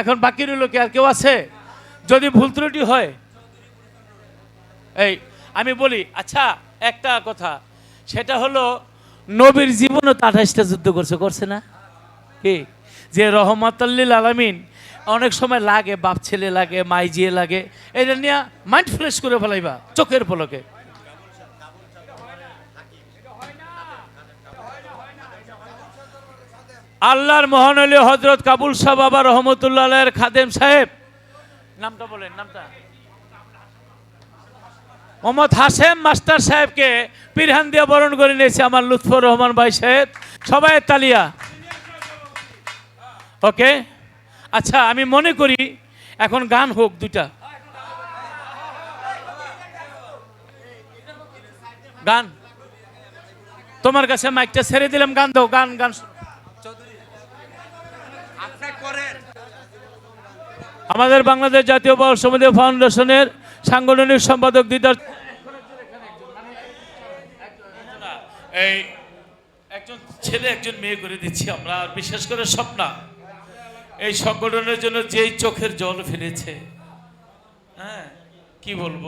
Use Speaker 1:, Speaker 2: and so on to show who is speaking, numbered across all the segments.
Speaker 1: এখন বাকি রইল কি আর কেউ আছে? যদি ভুল ত্রুটি হয়, এই, আমি বলি আচ্ছা একটা কথা, সেটা হলো, নবীর জীবনও তো আঠাশটা যুদ্ধ করছে করছে না? কি? যে রহমতাল্লিল আলামিন, অনেক সময় লাগে, বাপ ছেলে লাগে, মাই জিয়ে লাগে এটা নিয়ে মাইন্ড ফ্রেশ করে ফেলাইবা, চোখের পলকে। আল্লাহর মহানলী হজরত কাবুল শাহ বাবা রহমতুল্লাহ খাদেম সাহেব। নামটা বলেন, নামটা। মোহাম্মদ হাসেম মাস্টার সাহেবকে পিরহান দিয়ে বরণ করে নিয়েছে আমার লুৎফর রহমান ভাই সাহেব। সবাই তালিয়া। ওকে? আচ্ছা আমি মনে করি এখন গান হোক দুটা গান। তোমার কাছে মাইকটা ছেড়ে দিলাম, গান দাও, গান গান আমাদের বাংলাদেশ জাতীয় বল সমিতি ফাউন্ডেশনের সাংগঠনিক সম্পাদক দিদার এই একজন ছেলে, একজন মেয়ে করে দিচ্ছি আমরা, আর বিশেষ করে স্বপ্না। এই সংগঠনের জন্য যেই চোখের জল ফেলেছে হ্যাঁ কি বলব?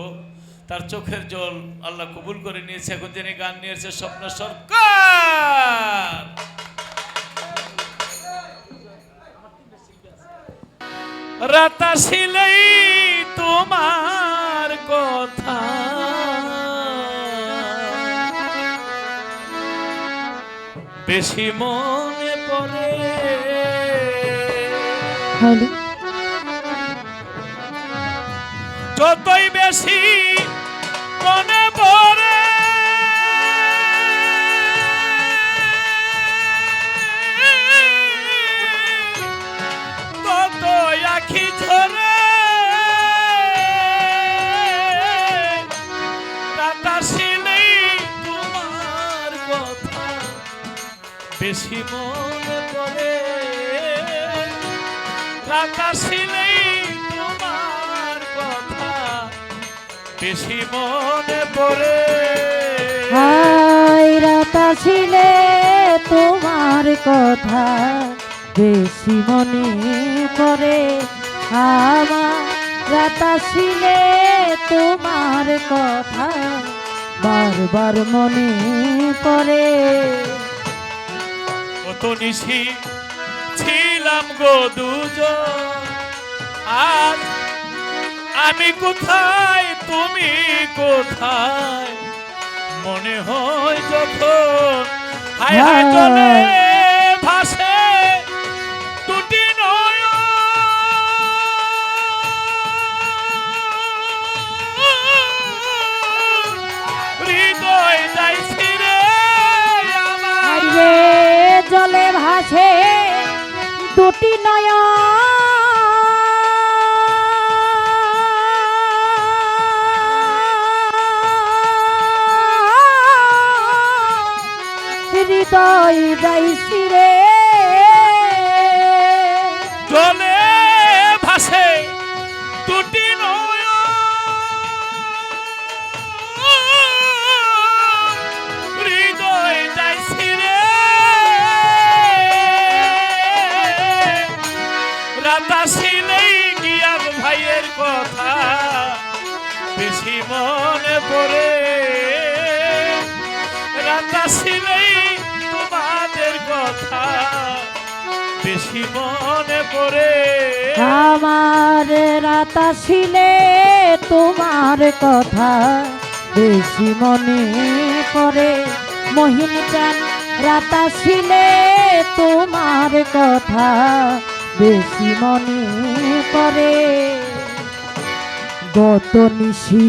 Speaker 1: তার চোখের জল আল্লাহ কবুল করে নিয়েছে, এখন যিনি গান নিয়েছে স্বপ্ন সরকার! রাতাশিলেই তোমার কথা। বেশি মনে পড়ে। যতই বেশি মনে পড়ে আখি ঝরে তোমার কথা। বেশি মনে পড়ে। রাতাশিলেই তোমার কথা। বেশি মনে পড়ে।
Speaker 2: হাই রাতা ছিলে তোমার কথা। বেশি মনে পড়ে। আমার রাতা ছিলে তোমার কথা বারবার মনে পড়ে।
Speaker 1: কত নিশি ছিলাম গো দুজন। আজ আমি কোথায় তুমি কোথায়? মনে হয় যখন হায় হায়। জলে ভাসে আমার
Speaker 2: জলে ভাসে দুটি নয় হৃদয় যাইছি রে
Speaker 1: জলে ভাসে মনে পড়ে রাতাশিলেই তোমাদের কথা। বেশি মনে পড়ে।
Speaker 2: আমার রাতা ছিলে তোমার কথা। বেশি মনে পড়ে। মহিন প্রাণ, রাতা ছিলে তোমার কথা। বেশি মনে পড়ে। গত নিশি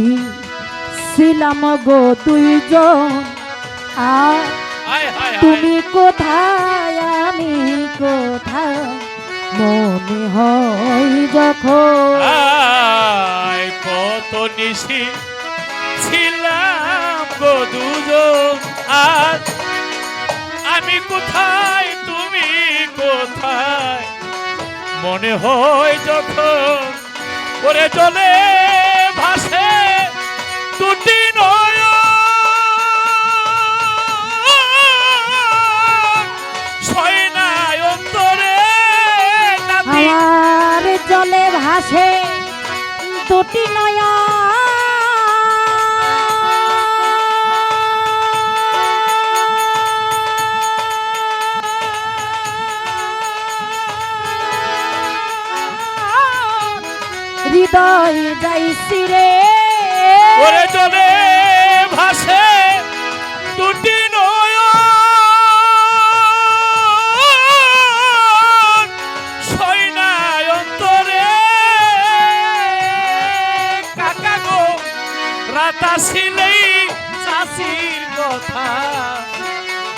Speaker 2: ছিলাম গো দুইজন আর তুমি কোথায় আমি কোথায়? মনে হয় যখন
Speaker 1: কত নিশি ছিলাম গো দুজন। আজ আমি কোথায় তুমি কোথায়? মনে হয় যখন করে চলে ভাসে দুটি নয়
Speaker 2: আমার ভাসে দুটি নয়া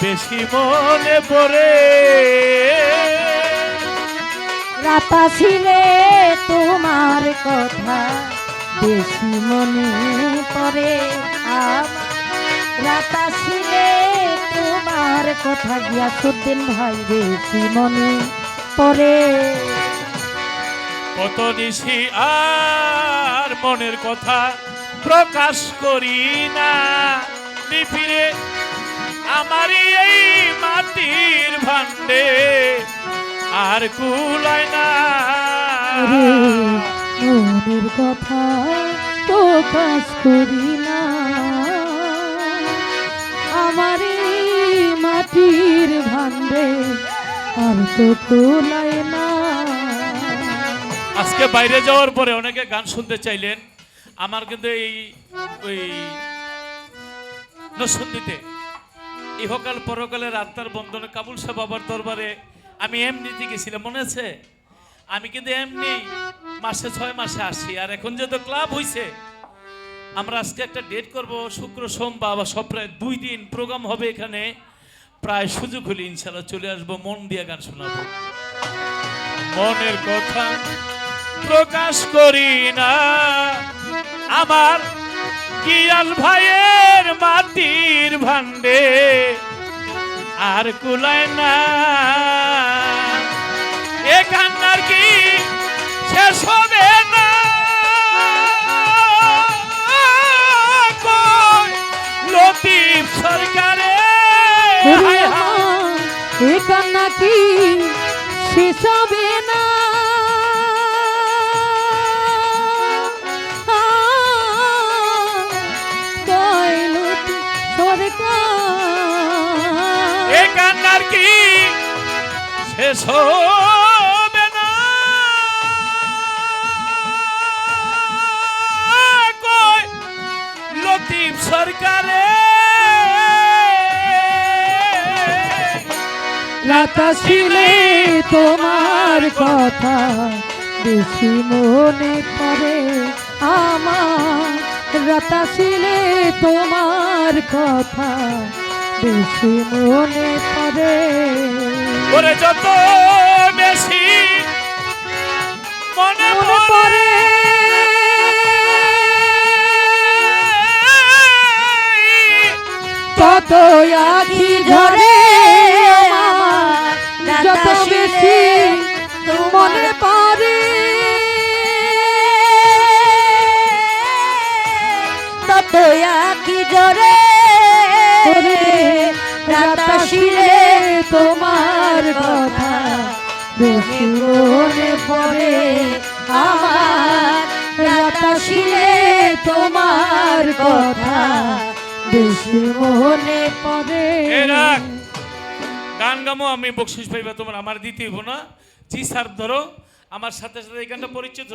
Speaker 1: বেশি মনে পড়ে।
Speaker 2: রাতা তোমার কথা বেশি মনে পড়ে আমার রাতা ছিলে তোমার কথা গিয়া গিয়াসুদ্দিন ভাই বেশি মনে পড়ে।
Speaker 1: কত নিশি আর মনের কথা প্রকাশ করি না। নিফিরে আমারই এই মাটির ভান্ডে আর কুলায় না।
Speaker 2: মনের কথা প্রকাশ করি না। আমার এই মাটির ভান্ডে আর তো তোলায় না।
Speaker 1: আজকে বাইরে যাওয়ার পরে অনেকে গান শুনতে চাইলেন। আমার কিন্তু এই ওই নসন্দিতে ইহকাল পরকালের আত্মার বন্ধনে কাবুল শাহ বাবার দরবারে আমি এমনিতে গেছিলাম মনে আছে? আমি কিন্তু এমনি মাসে ছয় মাসে আসি, আর এখন যেহেতু ক্লাব হইছে, আমরা আজকে একটা ডেট করব, শুক্র, সোমবার বা সপ্তাহে দুই দিন প্রোগ্রাম হবে এখানে। প্রায় সুযোগ হলে ইনশাল্লাহ চলে আসব, মন দিয়ে গান শোনাবো। মনের কথা প্রকাশ করি না, আমার কিয়াল ভাইয়ের মাটির ভান্ডে আর কুলায় না। এ কান্নার কি শেষ হবে না? লতিফ সরকারে?
Speaker 2: এ কান্না কি শেষ
Speaker 1: এ কান্নার কি? শেষ হবে না। কই? লতিফ সরকারে।
Speaker 2: রাতা ছিলে তোমার কথা বেশি মনে পড়ে আমার। রাতা ছিলে তোমার কথা বেশি মনে পড়ে।
Speaker 1: ওরে যত বেশি মনে পড়ে।
Speaker 2: তত আখি ঝরে। মনে পড়ে আমার তোমার কথা। বেশি মনে।
Speaker 1: গান গামো, আমি বকশিস পাইবা তোমার, আমার দিতে হইব না। জি স্যার, ধরো। আমার সাথে সাথে এই গানটা পরিচিত